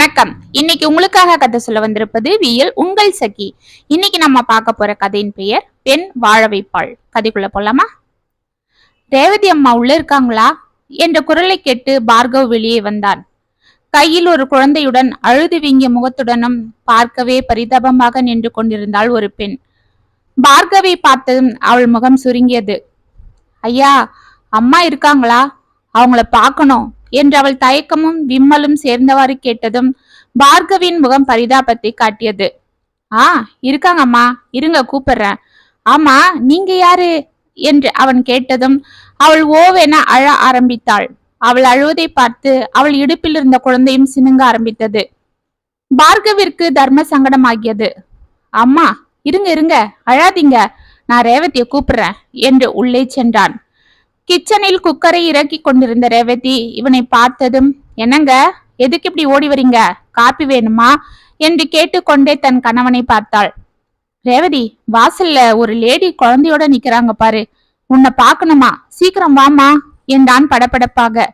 வணக்கம். இன்னைக்கு உங்களுக்காக கதை சொல்ல வந்திருப்பது வியல் உங்கள் சகி. இன்னைக்கு நம்ம பார்க்க போற கதையின் பெயர் பெண் வாழ வைப்பாள். கதைக்குள்ள போலாமா? ரேவதி அம்மா உள்ள இருக்காங்களா? என்ற குரலை கேட்டு பார்கவ் வெளியே வந்தான். கையில் ஒரு குழந்தையுடன் அழுது வீங்கிய முகத்துடனும் பார்க்கவே பரிதாபமாக நின்று கொண்டிருந்தாள் ஒரு பெண். பார்கவை பார்த்ததும் அவள் முகம் சுருங்கியது. ஐயா அம்மா இருக்காங்களா? அவங்கள பார்க்கணும். என்று அவள் தயக்கமும் விம்மலும் சேர்ந்தவாறு கேட்டதும் பார்கவின் முகம் பரிதாபத்தை காட்டியது. ஆ இருக்காங்கம்மா இருங்க கூப்பிடுறேன். ஆமா நீங்க யாரு? என்று அவன் கேட்டதும் அவள் ஓவென அழ ஆரம்பித்தாள். அவள் அழுவதை பார்த்து அவள் இடுப்பில் இருந்த குழந்தையும் சினுங்க ஆரம்பித்தது. பார்கவிற்கு தர்ம சங்கடமாகியது. அம்மா இருங்க இருங்க. அழாதீங்க. நான் ரேவதியை கூப்பிடுறேன். என்று உள்ளே சென்றான். கிச்சனில் குக்கரை இறக்கி கொண்டிருந்த ரேவதி இவனை பார்த்ததும் என்னங்க? எதுக்கு இப்படி ஓடி வரீங்க? காப்பி வேணுமா? என்று கேட்டுக்கொண்டே தன் கணவனை பார்த்தாள். ரேவதி வாசல்ல ஒரு லேடி குழந்தையோட நிக்கிறாங்க பாரு. உன்னை பார்க்கணுமா? சீக்கிரம் வாமா என்றான் படபடப்பாக.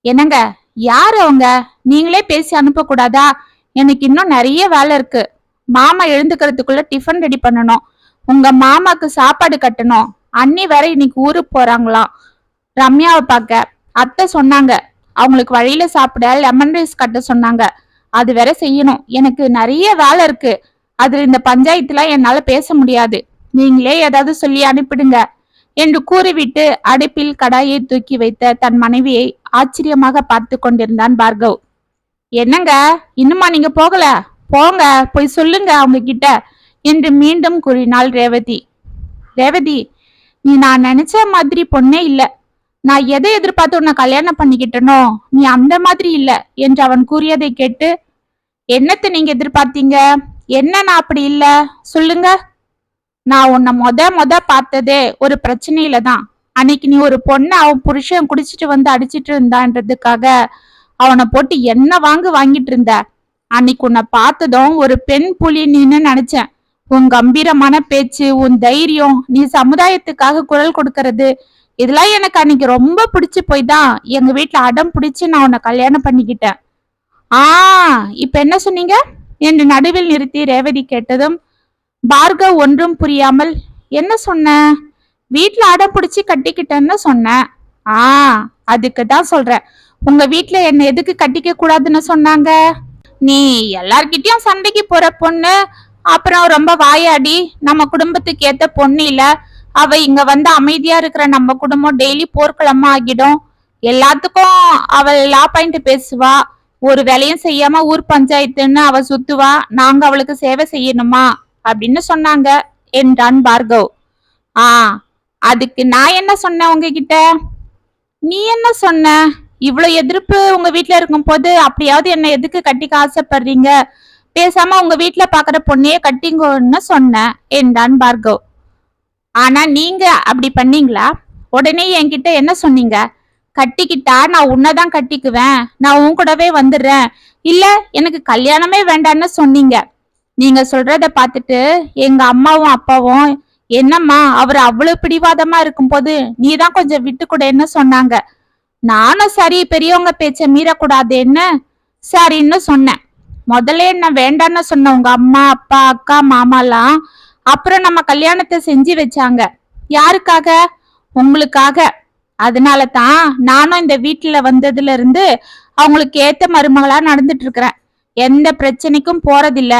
என்னங்க? யார் அவங்க? நீங்களே பேசி அனுப்பக்கூடாதா? எனக்கு இன்னும் நிறைய வேலை இருக்கு. மாமா எழுந்துக்கிறதுக்குள்ள டிஃபன் ரெடி பண்ணணும். உங்க மாமாக்கு சாப்பாடு கட்டணும். அண்ணி வேற இன்னைக்கு ஊருக்கு போறாங்களாம். ரம்யாவை பார்க்க. அத்தை சொன்னாங்க அவங்களுக்கு வழியில சாப்பிட லெமன் ரைஸ் கட்ட சொன்னாங்க. அது வேற செய்யணும். எனக்கு நிறைய வேலை இருக்கு. அதுல இந்த பஞ்சாயத்துல என்னால பேச முடியாது. நீங்களே ஏதாவது சொல்லி அனுப்பிடுங்க. என்று கூறிவிட்டு அடுப்பில் கடாயை தூக்கி வைத்த தன் மனைவியை ஆச்சரியமாக பார்த்து கொண்டிருந்தான் பார்கவ். என்னங்க? இன்னுமா நீங்க போகல? போங்க போய் சொல்லுங்க அவங்க கிட்ட என்று மீண்டும் கூறினாள் ரேவதி. ரேவதி நீ நான் நினைச்ச மாதிரி பொண்ணே இல்ல. நான் எதை எதிர்பார்த்து உன்னை கல்யாணம் பண்ணிக்கிட்டனோ நீ அந்த மாதிரி இல்ல என்று அவன் கூறியதை கேட்டு என்னத்தை நீங்க எதிர்பார்த்தீங்க? என்ன நான் அப்படி இல்ல? சொல்லுங்க. நான் உன்னை மொத மொத பார்த்ததே ஒரு பிரச்சனையில தான். அன்னைக்கு நீ ஒரு பொண்ணை அவன் புருஷன் குடிச்சிட்டு வந்து அடிச்சிட்டு இருந்தான்றதுக்காக அவனை போட்டு என்ன வாங்கு வாங்கிட்டு இருந்த? அன்னைக்கு உன்னை பார்த்ததும் ஒரு பெண் புலி நீன்னு நினைச்சேன். உன் கம்பீரமான பேச்சு உன் தைரியம் நீ சமுதாயத்துக்காக குரல் கொடுக்கறது இதெல்லாம் எனக்கு அன்னைக்கு ரொம்ப பிடிச்சு போய் தான் எங்க வீட்டுல அடம் பிடிச்சு நான் உன்னை கல்யாணம் பண்ணிக்கிட்டேன். ஆ இப்ப என்ன சொன்னீங்க? என்று நடுவில் நிறுத்தி ரேவதி கேட்டதும் பார்கவ் ஒன்றும் புரியாமல் என்ன சொன்ன? வீட்டுல அடம் பிடிச்சி கட்டிக்கிட்டேன்னு சொன்னேன் ஆ அதுக்கு தான் சொல்றேன். உங்க வீட்டுல என்ன எதுக்கு கட்டிக்க கூடாதுன்னு சொன்னாங்க? நீ எல்லார்கிட்டயும் சண்டைக்கு போற பொண்ணு அப்புறம் ரொம்ப வாயாடி நம்ம குடும்பத்துக்கு ஏத்த பொண்ணு இல்ல அவ இங்க வந்து அமைதியா இருக்கிற நம்ம குடும்பம் டெய்லி போர்க்களமா ஆகிடும். எல்லாத்துக்கும் அவள் லா பாயிண்ட் பேசுவா. ஒரு வேலையும் செய்யாம ஊர் பஞ்சாயத்துன்னு அவ சுத்துவா. நாங்க அவளுக்கு சேவை செய்யணுமா? அப்படின்னு சொன்னாங்க என்றான் பார்கவ். ஆ அதுக்கு நான் என்ன சொன்னேன் உங்ககிட்ட? நீ என்ன சொன்ன? இவ்வளவு எதிர்ப்பு உங்க வீட்டுல இருக்கும் போது அப்படியாவது என்ன எதுக்கு கட்டிக்க ஆசைப்படுறீங்க? பேசாம உங்க வீட்டுல பாக்குற பொண்ணையே கட்டிங்கன்னு சொன்னேன். என்றான் பார்கவ்? ஆனா நீங்க அப்படி பண்ணீங்களா? உடனே என்கிட்ட என்ன சொன்னீங்க? கட்டிக்கிட்டா நான் உன்னதான் கட்டிக்குவேன். நான் உன் கூடவே வந்துடுறேன். இல்ல எனக்கு கல்யாணமே வேண்டான்னு சொன்னீங்க. நீங்க சொல்றத பார்த்துட்டு எங்க அம்மாவும் அப்பாவும் என்னம்மா அவர் அவ்வளவு பிடிவாதமா இருக்கும்போது நீ தான் கொஞ்சம் விட்டு கூடன்னு சொன்னாங்க. நானும் சரி பெரியவங்க பேச்ச மீறக்கூடாதுன்னு சரின்னு சொன்னேன். முதல்ல என்ன வேண்டான்னு சொன்ன உங்க அம்மா அப்பா அக்கா மாமாலாம் அப்புறம் நம்ம கல்யாணத்தை செஞ்சு வச்சாங்க. யாருக்காக? உங்களுக்காக. அதனால தான் நானும் இந்த வீட்டுல வந்ததுல இருந்து அவங்களுக்கு ஏத்த மருமகளா நடந்துட்டு இருக்கிறேன் எந்த பிரச்சனைக்கும் போறதில்ல.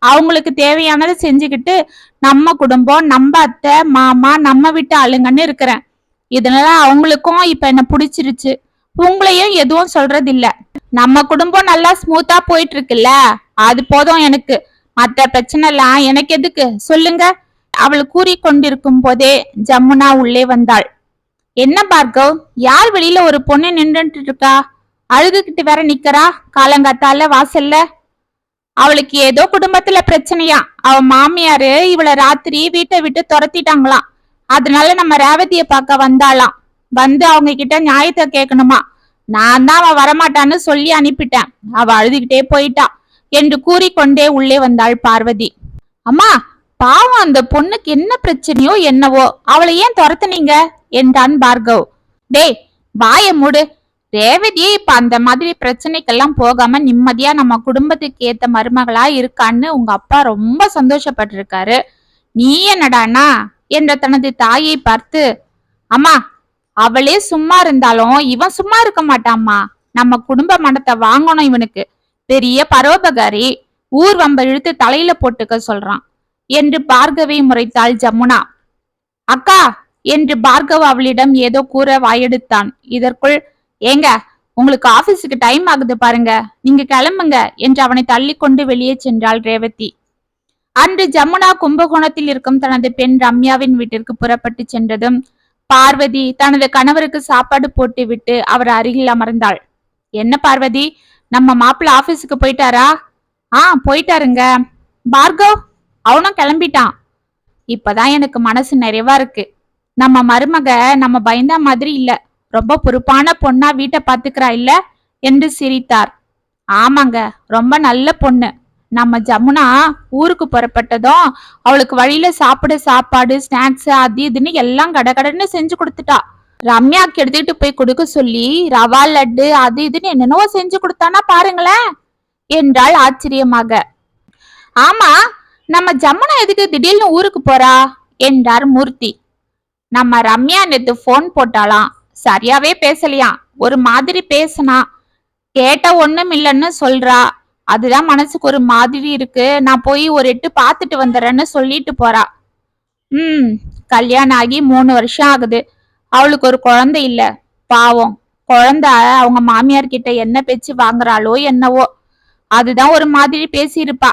அவங்களுக்கு தேவையானதை செஞ்சுக்கிட்டு நம்ம குடும்பம் நம்ம அத்தை மாமா நம்ம வீட்டு ஆளுங்கன்னு இருக்கிறேன். இதனால அவங்களுக்கும் இப்ப என்ன பிடிச்சிருச்சு. உங்களையும் எதுவும் சொல்றதில்லை. நம்ம குடும்பம் நல்லா ஸ்மூத்தா போயிட்டு இருக்குல்ல அது போதும் எனக்கு. மற்ற பிரச்சனை எல்லாம் எனக்கு எதுக்கு? சொல்லுங்க. அவள் கூறிக்கொண்டிருக்கும் போதே ஜமுனா உள்ளே வந்தாள். என்ன பார்கவ்? யார் வெளியில ஒரு பொண்ணு நின்றுட்டு இருக்கா அழுதுகிட்டு வேற நிக்கிறா? காலங்காத்தால வாசல்ல? அவளுக்கு ஏதோ குடும்பத்துல பிரச்சனையா? அவ மாமியாரு இவளை ராத்திரி வீட்டை விட்டு துரத்திட்டாங்களாம். அதனால நம்ம ரேவதிய பார்க்க வந்தாளாம். வந்து அவங்க கிட்ட நியாயத்தை கேட்கணுமா? நான் தான் அவ வரமாட்டான்னு சொல்லி அனுப்பிட்டேன். அவ அழுதுகிட்டே போயிட்டா. என்று கூறிக்கொண்டே உள்ளே வந்தாள் பார்வதி. அம்மா பாவம் அந்த பொண்ணுக்கு என்ன பிரச்சனையோ என்னவோ. அவளை ஏன் துரத்துனீங்க? என்றான் பார்கவ். டேய் வாய மூடு. ரேவதியே இப்ப அந்த மாதிரி பிரச்சனைக்கெல்லாம் போகாம நிம்மதியா நம்ம குடும்பத்துக்கு ஏத்த மருமகளா இருக்கான்னு உங்க அப்பா ரொம்ப சந்தோஷப்பட்டிருக்காரு. நீ என்னடானா என்ற தனது தாயை பார்த்து அம்மா அவளே சும்மா இருந்தாலும் இவன் சும்மா இருக்க மாட்டாம்மா. நம்ம குடும்ப மனத்தை வாங்கணும் இவனுக்கு. பெரிய பரோபகாரி ஊர் வம்ப இழுத்து தலையில போட்டுக்க சொல்றான். என்று பார்கவை முறைத்தாள் ஜமுனா. அக்கா என்று பார்கவ் அவளிடம் ஏதோ கூற வாயெடுத்தான். இதற்குள் ஏங்க உங்களுக்கு ஆபீஸுக்கு டைம் ஆகுது பாருங்க. நீங்க கிளம்புங்க என்று அவனை தள்ளி கொண்டு வெளியே சென்றாள் ரேவதி. அன்று ஜமுனா கும்பகோணத்தில் இருக்கும் தனது பெண் ரம்யாவின் வீட்டிற்கு புறப்பட்டு சென்றதும் பார்வதி தனது கணவருக்கு சாப்பாடு போட்டு விட்டு அவர் அருகில் அமர்ந்தாள். என்ன பார்வதி நம்ம மாப்பிள்ள ஆபீஸுக்கு போயிட்டாரா? ஆ போயிட்டாருங்க. பார்கவ் அவனும் கிளம்பிட்டான். இப்பதான் எனக்கு மனசு நிறைவா இருக்கு. நம்ம மருமக நம்ம பயந்த மாதிரி இல்ல. ரொம்ப பொறுப்பான பொண்ணா வீட்டை பாத்துக்கிறா இல்ல? என்று சிரித்தார். ஆமாங்க ரொம்ப நல்ல பொண்ணு. நம்ம ஜமுனா ஊருக்கு புறப்பட்டதும் அவளுக்கு வழியில சாப்பிட சாப்பாடு ஸ்நாக்ஸ் அது இதுன்னு எல்லாம் கடகடன்னு செஞ்சு கொடுத்துட்டா. ரம்யாக்கு எடுத்துக்கிட்டு போய் கொடுக்க சொல்லி ரவா லட்டு அது இதுன்னு என்னென்னவோ செஞ்சு கொடுத்தானா பாருங்களேன் என்றாள் ஆச்சரியமாக. ஆமா நம்ம ஜமுனா எதுக்கு திடீர்னு ஊருக்கு போறா? என்றார் மூர்த்தி. நம்ம ரம்யா நேத்து ஃபோன் போட்டாலாம் சரியாவே பேசலையாம். ஒரு மாதிரி பேசினா. கேட்ட ஒண்ணும் இல்லைன்னு சொல்றா. அதுதான் மனசுக்கு ஒரு மாதிரி இருக்கு. நான் போய் ஒரு எட்டு பார்த்துட்டு வந்துடுறேன்னு சொல்லிட்டு போறா. ம் கல்யாணம் ஆகி மூணு வருஷம் ஆகுது. அவளுக்கு ஒரு குழந்தை இல்ல. பாவம். குழந்தை அவங்க மாமியார் கிட்ட என்ன பேச்சு வாங்குறாளோ என்னவோ. அதுதான் ஒரு மாதிரி பேசியிருப்பா.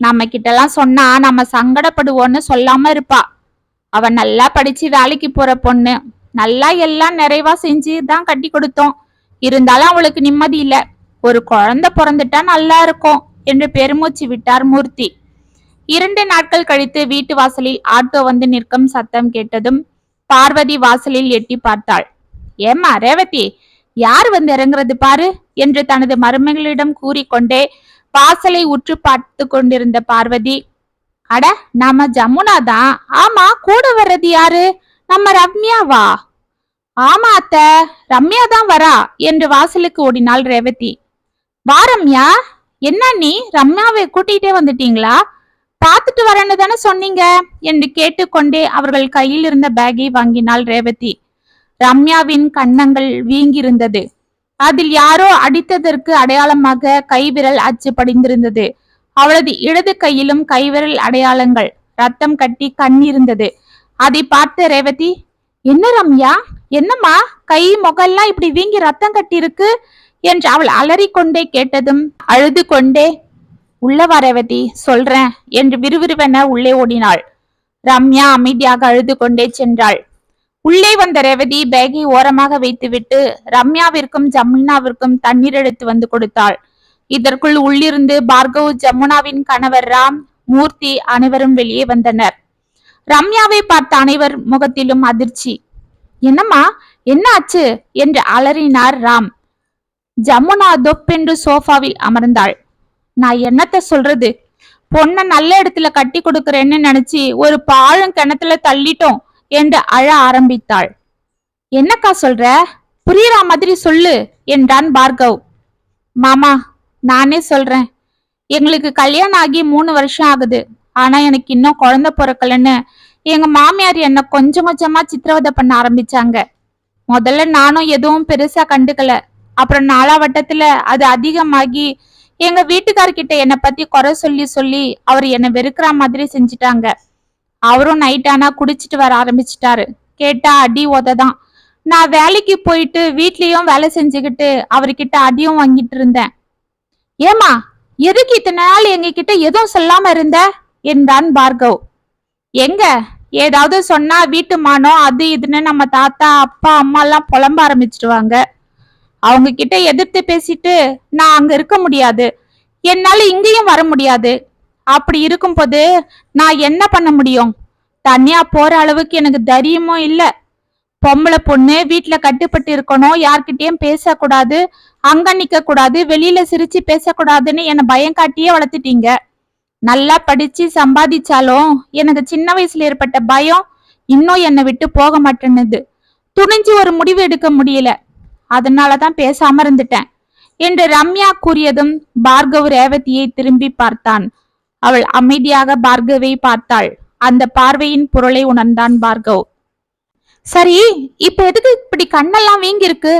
நம்ம கிட்டலாம் சொன்னா நம்ம சங்கடப்படுவோன்னு சொல்லாம இருப்பா. அவ நல்லா படிச்சு வேலைக்கு போற பொண்ணு. நல்லா எல்லாம் நிறைவா செஞ்சு தான் கட்டி கொடுத்தோம். இருந்தாலும் அவளுக்கு நிம்மதி இல்லை. ஒரு குழந்தை பிறந்துட்டா நல்லா இருக்கும் என்று பெருமூச்சு விட்டார் மூர்த்தி. இரண்டு நாட்கள் கழித்து வீட்டு வாசலில் ஆட்டோ வந்து நிற்கும் சத்தம் கேட்டதும் பார்வதி வாசலில் எட்டி பார்த்தாள். ஏம்மா ரேவதி யார் வந்து இறங்குறது பாரு என்று தனது மருமகளிடம் கூறிக்கொண்டே வாசலை உற்று பார்த்து கொண்டிருந்த பார்வதி அட நாம ஜமுனா தான். ஆமா கூட வர்றது யாரு? நம்ம ரம்யாவா? ஆமா அத்த ரம்யா தான் வரா என்று வாசலுக்கு ஓடினாள் ரேவதி. வா ரம்யா என்ன நீ? ரம்யாவை கூட்டிகிட்டே வந்துட்டீங்களா? பார்த்துட்டு வரேன்னு தானே சொன்னீங்க? என்று கேட்டுக்கொண்டே அவர்கள் கையில் இருந்த பேக்கை வாங்கினாள் ரேவதி. ரம்யாவின் கன்னங்கள் வீங்கியிருந்தது. அதில் யாரோ அடித்ததற்கு அடையாளமாக கைவிரல் அச்சு படிந்திருந்தது. அவளது இடது கையிலும் கைவிரல் அடையாளங்கள் ரத்தம் கட்டி கண் இருந்தது அதை பார்த்த ரேவதி என்ன ரம்யா? என்னம்மா? கை முகெல்லாம் இப்படி வீங்கி ரத்தம் கட்டி இருக்கு என்று அவள் அலறிக்கொண்டே கேட்டதும் அழுது கொண்டே உள்ள வரவதி ரேவதி சொல்றேன் என்று விறுவிறுவென உள்ளே ஓடினாள். ரம்யா அமைதியாக அழுது கொண்டே சென்றாள். உள்ளே வந்த ரேவதி பேகை ஓரமாக வைத்துவிட்டு ரம்யாவிற்கும் ஜமுனாவிற்கும் தண்ணீர் எடுத்து வந்து கொடுத்தாள். இதற்குள் உள்ளிருந்து பார்கவ் ஜமுனாவின் கணவர் ராம் மூர்த்தி அனைவரும் வெளியே வந்தனர். ரம்யாவை பார்த்த அனைவர் முகத்திலும் அதிர்ச்சி. என்னம்மா என்ன ஆச்சு? என்று அலறினார் ராம். ஜமுனா தொப்பென்று சோஃபாவில் அமர்ந்தாள். நான் என்னத்த சொல்றது? பொண்ண நல்ல இடத்துல கட்டி கொடுக்கறேன்னு நினைச்சு ஒரு பாழும் கிணத்துல தள்ளிட்டோம் என்று அழ ஆரம்பித்தாள். என்னக்கா சொல்ற? புரியற மாதிரி சொல்லு என்றான் பார்கவ். மாமா நானே சொல்றேன். எங்களுக்கு கல்யாணம் ஆகி மூணு வருஷம் ஆகுது. ஆனா எனக்கு இன்னும் குழந்தை பிறக்கலன்னு எங்க மாமியார் என்ன கொஞ்சம் கொஞ்சமா சித்திரவதை பண்ண ஆரம்பிச்சாங்க. முதல்ல நானும் எதுவும் பெருசா கண்டுக்கல. அப்புறம் நாலாவட்டத்துல அது அதிகமாகி எங்க வீட்டுக்காரர்கிட்ட என்னை பத்தி குறை சொல்லி சொல்லி அவர் என்னை வெறுக்கிற மாதிரி செஞ்சுட்டாங்க. அவரும் நைட் ஆனா குடிச்சிட்டு வர ஆரம்பிச்சிட்டாரு. கேட்டா அடி உததான். நான் வேலைக்கு போயிட்டு வீட்லயும் வேலை செஞ்சுக்கிட்டு அவர்கிட்ட அடியும் வாங்கிட்டு இருந்தேன். ஏமா எதுக்கு இத்தனை நாள் எங்க கிட்ட எதுவும் சொல்லாம இருந்த? என்றான் பார்கவ். எங்க? ஏதாவது சொன்னா வீட்டு மானம் அது இதுன்னு நம்ம தாத்தா அப்பா அம்மா எல்லாம் புலம்ப ஆரம்பிச்சிடுவாங்க. அவங்க கிட்ட எதிர்த்து பேசிட்டு நான் அங்க இருக்க முடியாது. என்னால இங்கேயும் வர முடியாது. அப்படி இருக்கும்போது நான் என்ன பண்ண முடியும்? தனியா போற அளவுக்கு எனக்கு தைரியமும் இல்ல. பொம்பளை பொண்ணு வீட்டுல கட்டுப்பட்டு இருக்கணும் யார்கிட்டயும் பேசக்கூடாது அங்க நிக்க கூடாது வெளியில சிரிச்சு பேசக்கூடாதுன்னு என்னை பயம் காட்டியே வளர்த்துட்டீங்க. நல்லா படிச்சு சம்பாதிச்சாலும் எனக்கு சின்ன வயசுல ஏற்பட்ட பயம் இன்னும் என்னை விட்டு போக மாட்டேன்னுது. துணிஞ்சு ஒரு முடிவு எடுக்க முடியல. அதனாலதான் பேசாம இருந்துட்டேன் என்று ரம்யா கூறியதும் பார்கவ் ரேவதியை திரும்பி பார்த்தான். அவள் அமைதியாக பார்கவை பார்த்தாள். அந்த பார்வையின் பொருளை உணர்ந்தான் பார்கவ். சரி இப்ப எதுக்கு இப்படி கண்ணெல்லாம் வீங்கி இருக்கு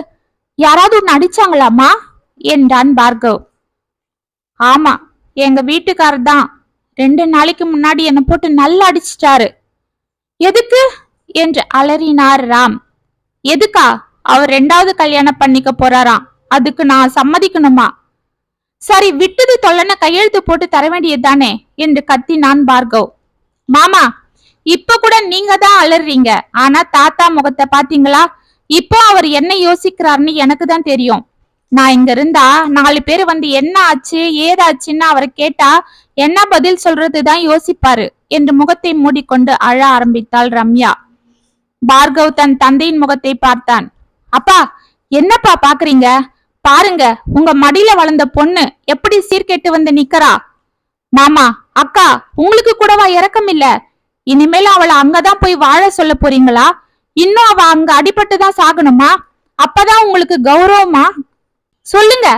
யாராவது ஒன்னு அடிச்சாங்களாமா என்றான் பார்கவ். ஆமா எங்க வீட்டுக்காரர் தான். ரெண்டு நாளைக்கு முன்னாடி என்ன போட்டு நல்லா அடிச்சிட்டாரு. எதுக்கு? என்று அலறினார் ராம். எதுக்கா? அவர் ரெண்டாவது கல்யாணம் பண்ணிக்க போறாராம். அதுக்கு நான் சம்மதிக்கணுமா? சரி விட்டது தொல்லன கையெழுத்து போட்டு தர வேண்டியது தானே? என்று கத்தினான் பார்கவ். மாமா இப்ப கூட நீங்க தான் அலறீங்க. ஆனா தாத்தா முகத்தை பாத்தீங்களா? இப்போ அவர் என்ன யோசிக்கிறாருன்னு எனக்கு தான் தெரியும். நான் இங்க இருந்தா நாலு பேர் வந்து என்ன ஆச்சு ஏதாச்சுன்னு அவரை கேட்டா என்ன பதில் சொல்றதுதான் யோசிப்பாரு என்று முகத்தை மூடிக்கொண்டு அழ ஆரம்பித்தாள் ரம்யா. பார்கவ் தன் தந்தையின் முகத்தை பார்த்தான். அப்பா என்னப்பா பாக்குறீங்க? பாருங்க உங்க மடியில வளர்ந்த பொண்ணு எப்படி சீர்கெட்டு வந்து நிக்கறா? மாமா அக்கா உங்களுக்கு கூடவா இறக்கம் இல்ல? இனிமேல் அவளை அங்கதான் போய் வாழ சொல்ல போறீங்களா? இன்னும் அவ அங்க அடிபட்டு தான் சாகணுமா? அப்பதான் உங்களுக்கு கௌரவமா? சொல்லுங்க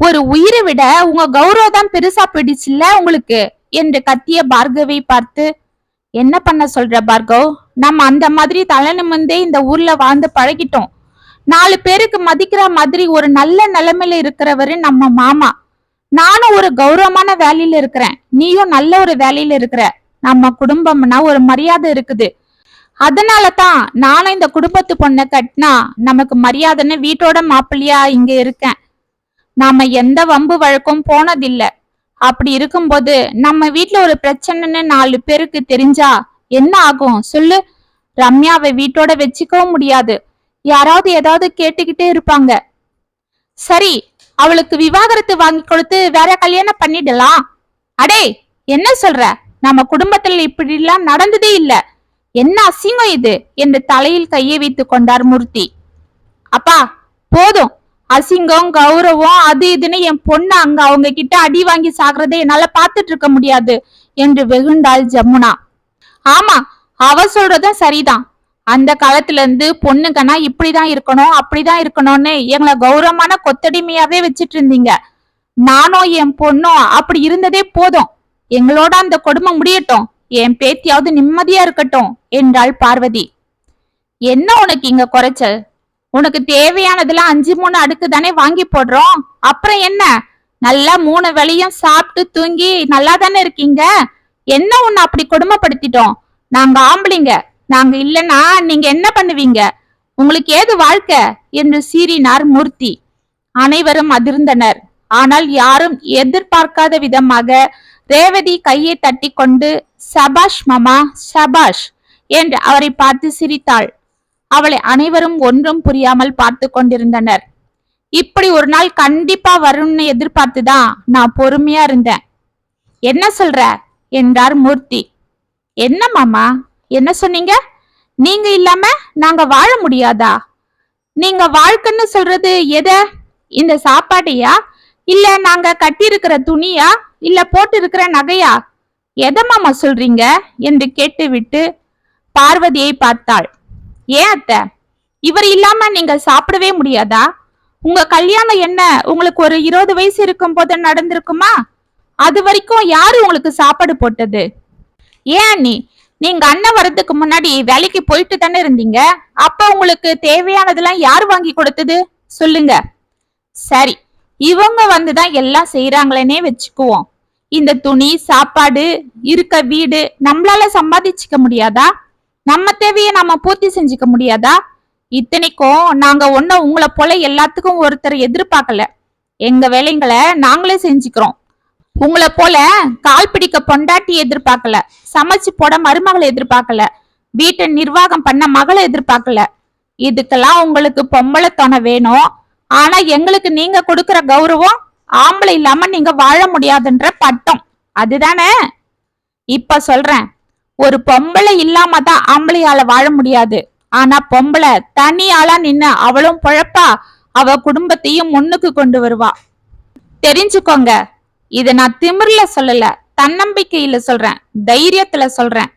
ஒரு உயிரை விட உங்க கௌரவம் தான் பெருசா போயிடுச்சுல்ல உங்களுக்கு? என்று கத்திய பார்கவை பார்த்து என்ன பண்ண சொல்ற பார்கவ்? நம்ம அந்த மாதிரி தலை நிமிர்ந்தே இந்த ஊர்ல வாழ்ந்து பழகிட்டோம். நாலு பேருக்கு மதிக்கிற மாதிரி ஒரு நல்ல நிலைமையில இருக்கிறவரு நம்ம மாமா. நானும் ஒரு கௌரவமான வேலையில இருக்கிறேன். நீயும் நல்ல ஒரு வேலையில இருக்கிற. நம்ம குடும்பம்னா ஒரு மரியாதை இருக்குது. அதனால தான் நானும் இந்த குடும்பத்து பொண்ணை கட்டினா நமக்கு மரியாதைன்னு வீட்டோட மாப்பிள்ளையா இங்க இருக்கேன். நாம எந்த வம்பு வழக்கும் போனதில்ல. அப்படி இருக்கும்போது நம்ம வீட்டுல ஒரு பிரச்சனைன்னு நாலு பேருக்கு தெரிஞ்சா என்ன ஆகும்? சொல்லு. ரம்யாவை வீட்டோட வச்சுக்கவும் முடியாது. யாராவது ஏதாவது கேட்டுக்கிட்டே இருப்பாங்க. சரி அவளுக்கு விவாகரத்து வாங்கி கொடுத்து வேற கல்யாணம் பண்ணிடலாம். அடே என்ன சொல்ற? நம்ம குடும்பத்துல இப்படிலாம் நடந்ததே இல்ல. என்ன அசிங்கம் இது? என்று தலையில் கையை வைத்து கொண்டார் மூர்த்தி. அப்பா போதும். அசிங்கம் கௌரவம் அது இதுன்னு என் பொண்ணு அங்க அவங்க கிட்ட அடி வாங்கி சாகுறதை என்னால பாத்துட்டு இருக்க முடியாது என்று வெகுண்டாள் ஜமுனா. ஆமா அவ சொல்றதும் சரிதான். அந்த காலத்துல இருந்து பொண்ணுங்கன்னா இப்படிதான் இருக்கணும் அப்படிதான் இருக்கணும்னு எங்களை கௌரவமான கொத்தடிமையாவே வச்சிட்டு இருந்தீங்க. நானும் என் பொண்ணும் அப்படி இருந்ததே போதும். எங்களோட அந்த கொடுமை முடியட்டும். என் பேத்தியாவது நிம்மதியா இருக்கட்டும் என்றாள் பார்வதி. என்ன உனக்கு இங்க குறைச்சல்? உனக்கு தேவையானதெல்லாம் அஞ்சு மூணு அடுக்கு தானே வாங்கி போடுறோம். அப்புறம் என்ன? நல்லா மூணு வேளையும் சாப்பிட்டு தூங்கி நல்லா தானே இருக்கீங்க? என்ன உன்னை அப்படி கொடுமைப்படுத்திட்டோம்? நாங்க ஆம்பளைங்க. நாங்க இல்லனா நீங்க என்ன பண்ணுவீங்க? உங்களுக்கு ஏது வாழ்க்கை? என்று சீறினார் மூர்த்தி. அனைவரும் அதிர்ந்தனர். ஆனால் யாரும் எதிர்பார்க்காத விதமாக ரேவதி கையை தட்டி கொண்டு சபாஷ் மாமா சபாஷ் என்று அவரை பார்த்து சிரித்தாள். அவளை அனைவரும் ஒன்றும் புரியாமல் பார்த்து கொண்டிருந்தனர். இப்படி ஒரு நாள் கண்டிப்பா வரும்னு எதிர்பார்த்துதான் நான் பொறுமையா இருந்தேன். என்ன சொல்ற? என்றார் மூர்த்தி. என்ன மாமா? என்ன சொன்னீங்க? நீங்க இல்லாம நாங்க வாழ முடியாதா? நீங்க வாழ்க்கைன்னு சொல்றது எத? இந்த சாப்பாட்டையா? இல்ல நாங்க கட்டியிருக்கிற துணியா? இல்ல போட்டு இருக்கிற நகையா? எதை மாமா சொல்றீங்க? என்று கேட்டுவிட்டு பார்வதியை பார்த்தாள். ஏன் அத்தை? இவர் இல்லாம நீங்க சாப்பிடவே முடியாதா? உங்க கல்யாணம் என்ன? உங்களுக்கு ஒரு இருபது வயசு இருக்கும் போது நடந்திருக்குமா? அது வரைக்கும் யாரு உங்களுக்கு சாப்பாடு போட்டது? ஏன் அண்ணி? நீங்க அண்ணன் வரதுக்கு முன்னாடி வேலைக்கு போயிட்டு தானே இருந்தீங்க? அப்ப உங்களுக்கு தேவையானதெல்லாம் யார் வாங்கி கொடுத்தது? சொல்லுங்க. சரி இவங்க வந்துதான் எல்லாம் செய்யறாங்களேனே வச்சுக்குவோம். இந்த துணி சாப்பாடு இருக்க வீடு நம்மளால சம்பாதிச்சுக்க முடியாதா? நம்ம தேவையை நம்ம பூர்த்தி செஞ்சுக்க முடியாதா? இத்தனைக்கும் நாங்க ஒன்னும் உங்களை போல எல்லாத்துக்கும் ஒருத்தர் எதிர்பார்க்கல. எங்க வேலைங்களை நாங்களே செஞ்சுக்கிறோம். உங்களை போல கால் பிடிக்க பொண்டாட்டி எதிர்பார்க்கல சமைச்சு போட மருமகளை எதிர்பார்க்கல வீட்டை நிர்வாகம் பண்ண மகளை எதிர்பார்க்கல. இதுக்கெல்லாம் உங்களுக்கு பொம்பளை துணை வேணும். ஆனா எங்களுக்கு நீங்க கொடுக்கற கௌரவம் ஆம்பளை இல்லாம நீங்க வாழ முடியாதுன்ற பட்டம். அதுதானே? இப்ப சொல்றேன். ஒரு பொம்பளை இல்லாம தான் ஆம்பளையால வாழ முடியாது. ஆனா பொம்பளை தனி ஆளா நின்னு அவளும் பொழப்பா அவ குடும்பத்தையும் முன்னுக்கு கொண்டு வருவா. தெரிஞ்சுக்கோங்க. இத நான் திமிர்ல சொல்லல தன்னம்பிக்கையில சொல்றேன் தைரியத்துல சொல்றேன்.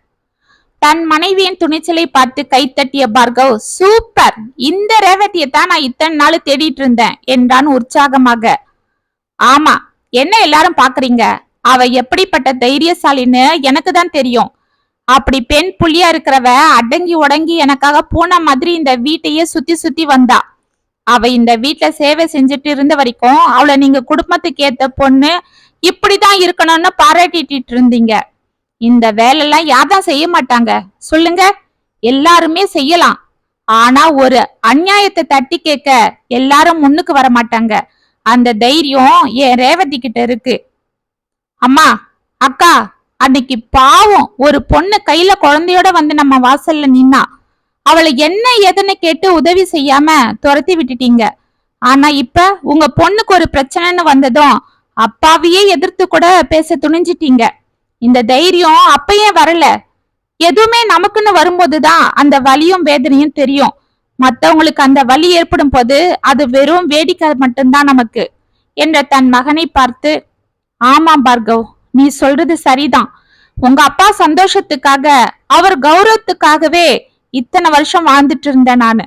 தன் மனைவியின் துணிச்சலை பார்த்து கைத்தட்டிய பார்கவ் சூப்பர்! இந்த ரேவதியை தான் நான் இத்தனை நாள் தேடிட்டு இருந்தேன் என்றான் உற்சாகமாக. ஆமா என்ன எல்லாரும் பாக்குறீங்க? அவ எப்படிப்பட்ட தைரியசாலின்னு எனக்கு தான் தெரியும். அப்படி பெண் புள்ளியா இருக்கிறவ அடங்கி உடங்கி எனக்காக பூனை மாதிரி இந்த வீட்டையே சுத்தி சுத்தி வந்தா. அவ இந்த வீட்டுல சேவை செஞ்சுட்டு இருந்த வரைக்கும் அவளை நீங்க குடும்பத்துக்கு ஏத்த பொண்ணு இப்படிதான் இருக்கணும்னு பாராட்டிட்டு இருந்தீங்க. இந்த வேலையெல்லாம் யார்தான் செய்ய மாட்டாங்க? சொல்லுங்க. எல்லாருமே செய்யலாம். ஆனா ஒரு அநியாயத்தை தட்டி கேட்க எல்லாரும் முன்னுக்கு வர மாட்டாங்க. அந்த தைரியம் என் ரேவதி கிட்ட இருக்கு. அம்மா அக்கா அன்னைக்கு பாவம். ஒரு பொண்ணு கையில குழந்தையோட வந்து நம்ம வாசல்ல நின்னா அவளை என்ன ஏதுன்னு கேட்டு உதவி செய்யாம துரத்தி விட்டுட்டீங்க. ஆனா இப்ப உங்க பொண்ணுக்கு ஒரு பிரச்சனைன்னு வந்ததும் அப்பாவையே எதிர்த்து கூட பேச துணிஞ்சிட்டீங்க. இந்த தைரியம் அப்பயே வரல. எதுவுமே நமக்குன்னு வரும்போதுதான் அந்த வலியும் வேதனையும் தெரியும். மத்தவங்களுக்கு அந்த வலி ஏற்படும் போது அது வெறும் வேடிக்கை மட்டும்தான் நமக்கு என்ற தன் மகனை பார்த்து ஆமாம் பார்கவ் நீ சொல்றது சரிதான். உங்க அப்பா சந்தோஷத்துக்காக அவர் கௌரவத்துக்காகவே இத்தனை வருஷம் வாழ்ந்துட்டு இருந்தேன் நானு.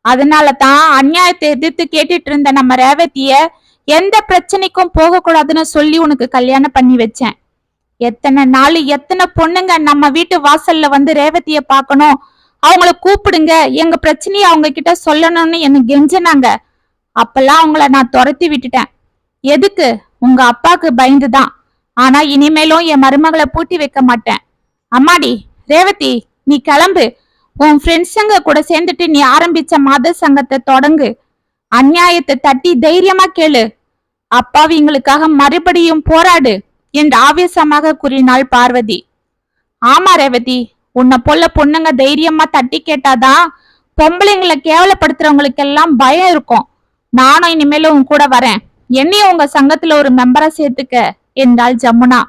அதனால தான் அநியாயத்தை எதிர்த்து கேட்டுட்டு இருந்த நம்ம ரேவதிய எந்த பிரச்சனைக்கும் போக கூடாதுன்னு சொல்லி உனக்கு கல்யாணம் பண்ணி வச்சேன். எத்தனை நாள் எத்தனை பொண்ணுங்க நம்ம வீட்டு வாசல்ல வந்து ரேவதிய பார்க்கணும். அவங்கள கூப்பிடுங்க. எங்க பிரச்சனைய அவங்க கிட்ட சொல்லணும்னு என்ன கெஞ்சினாங்க. அப்பெல்லாம் அவங்கள நான் துரத்தி விட்டுட்டேன். எதுக்கு? உங்க அப்பாக்கு பயந்துதான். ஆனா இனிமேலும் என் மருமகளை பூட்டி வைக்க மாட்டேன். அம்மாடி ரேவதி நீ கிளம்பு. உன் ஃப்ரெண்ட்ஸுங்க கூட சேர்ந்துட்டு நீ ஆரம்பிச்ச மத சங்கத்தை தொடங்கு. அநியாயத்தை தட்டி தைரியமா கேளு. அப்பாவிங்களுக்காக மறுபடியும் போராடு என்று ஆவேசமாக கூறினாள் பார்வதி. ஆமா ரேவதி உன்னை போல பொண்ணுங்க தைரியமா தட்டி கேட்டாதான் பொம்பளைங்களை கேவலப்படுத்துறவங்களுக்கு எல்லாம் பயம் இருக்கும். நானும் இனிமேலும் உன் கூட வரேன். என்னையும் உங்க சங்கத்துல ஒரு மெம்பரா சேர்த்துக்க என்றாள் ஜமுனா.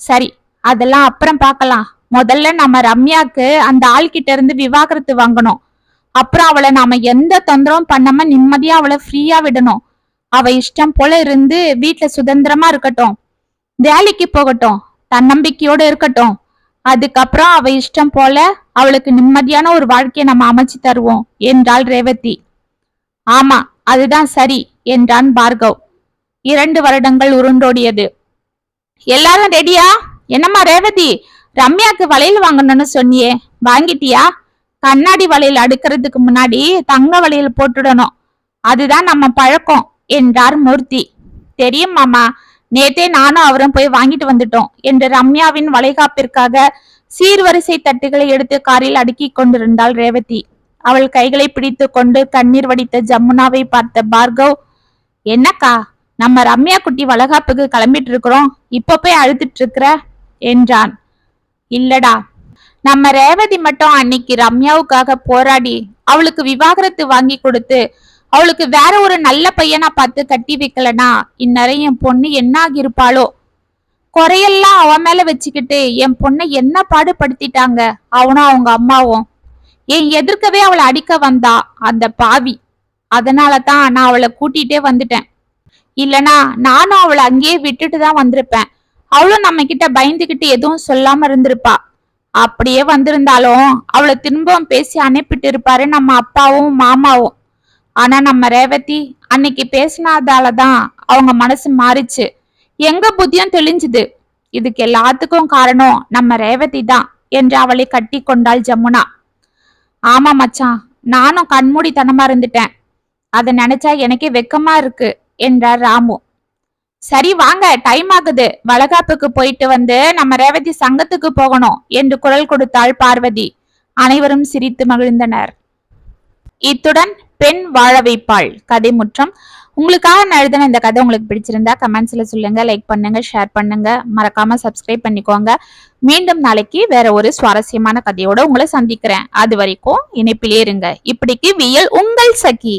சரி அதெல்லாம் அப்புறம் பார்க்கலாம். முதல்ல நம்ம ரம்யாக்கு அந்த ஆள் கிட்ட இருந்து விவாகரத்து வாங்கணும். அப்புறம் அவளை நாம எந்த தொந்தரவும் பண்ணாம நிம்மதியா அவளை ஃப்ரீயா விடணும். அவ இஷ்டம் போல இருந்து வீட்டுல சுதந்திரமா இருக்கட்டும். வேலைக்கு போகட்டும். தன்னம்பிக்கையோட இருக்கட்டும். அதுக்கப்புறம் அவ இஷ்டம் போல அவளுக்கு நிம்மதியான ஒரு வாழ்க்கையை நம்ம அமைச்சு தருவோம் என்றாள் ரேவதி. ஆமா அதுதான் சரி என்றான் பார்கவ். இரண்டு வருடங்கள் உருண்டோடியது. எல்லாரும் ரெடியா என்னம்மா ரேவதி? ரம்யாக்கு வளையல் வாங்கணும்னு சொன்னியே வாங்கிட்டியா? கண்ணாடி வளையல் அடுக்கிறதுக்கு முன்னாடி தங்க வளையல் போட்டுடணும். அதுதான் நம்ம பழக்கம் என்றார் மூர்த்தி. தெரியும் மாமா நேத்தே நானும் அவரும் போய் வாங்கிட்டு வந்துட்டோம் என்று ரம்யாவின் வளைகாப்பிற்காக சீர்வரிசை தட்டுகளை எடுத்து காரில் அடுக்கி கொண்டிருந்தாள் ரேவதி. அவள் கைகளை பிடித்து கொண்டு கண்ணீர் வடித்த ஜமுனாவை பார்த்த பார்கவ் என்னக்கா நம்ம ரம்யா குட்டி வளகாப்புக்கு கிளம்பிட்டு இருக்கிறோம் இப்ப போய் அழுதுட்டு இருக்கிற? என்றான். இல்லடா. நம்ம ரேவதி மட்டும் அன்னைக்கு ரம்யாவுக்காக போராடி அவளுக்கு விவாகரத்து வாங்கி கொடுத்து அவளுக்கு வேற ஒரு நல்ல பையனா பார்த்து கட்டி வைக்கலனா இந்நேரம் என் பொண்ணு என்ன ஆகியிருப்பாளோ? குறையெல்லாம் அவன் மேல வச்சுக்கிட்டு என் பொண்ணை என்ன பாடுபடுத்திட்டாங்க? அவனும் அவங்க அம்மாவும். என் எதிர்க்கவே அவளை அடிக்க வந்தா அந்த பாவி. அதனால தான் நான் அவளை கூட்டிகிட்டே வந்துட்டேன். இல்லனா நானும் அவளை அங்கேயே விட்டுட்டு தான் வந்திருப்பேன். அவளும் நம்ம கிட்ட பயந்துகிட்டு எதுவும் சொல்லாம இருந்திருப்பா. அப்படியே வந்திருந்தாலும் அவளை திரும்பவும் பேசி அனுப்பிட்டு இருப்பாரு நம்ம அப்பாவும் மாமாவும். ஆனா நம்ம ரேவதி அன்னைக்கு பேசினதால தான் அவங்க மனசு மாறிச்சு. எங்க புத்தியும் தெளிஞ்சுது. இதுக்கு எல்லாத்துக்கும் காரணம் நம்ம ரேவதி தான் என்று அவளை கட்டி கொண்டாள் ஜமுனா. ஆமா மச்சான் நானும் கண்மூடித்தனமா இருந்துட்டேன். அதை நினைச்சா எனக்கே வெக்கமா இருக்கு என்றார் ராமு. சரி வாங்க டைம் ஆகுது. வளகாப்புக்கு போயிட்டு வந்து நம்ம ரேவதி சங்கத்துக்கு போகணும் என்று குரல் கொடுத்தாள் பார்வதி. அனைவரும் சிரித்து மகிழ்ந்தனர். இத்துடன் பெண் வாழ வைப்பாள். கதை முற்றம். உங்களுக்காக நான் எழுதின இந்த கதை உங்களுக்கு பிடிச்சிருந்தா கமெண்ட்ஸ்ல சொல்லுங்க லைக் பண்ணுங்க ஷேர் பண்ணுங்க. மறக்காம சப்ஸ்கிரைப் பண்ணிக்கோங்க. மீண்டும் நாளைக்கு வேற ஒரு சுவாரஸ்யமான கதையோட உங்களை சந்திக்கிறேன். அது வரைக்கும் இணைப்பிலே இருங்க. இப்படிக்கு வியல் உங்கள் சகி.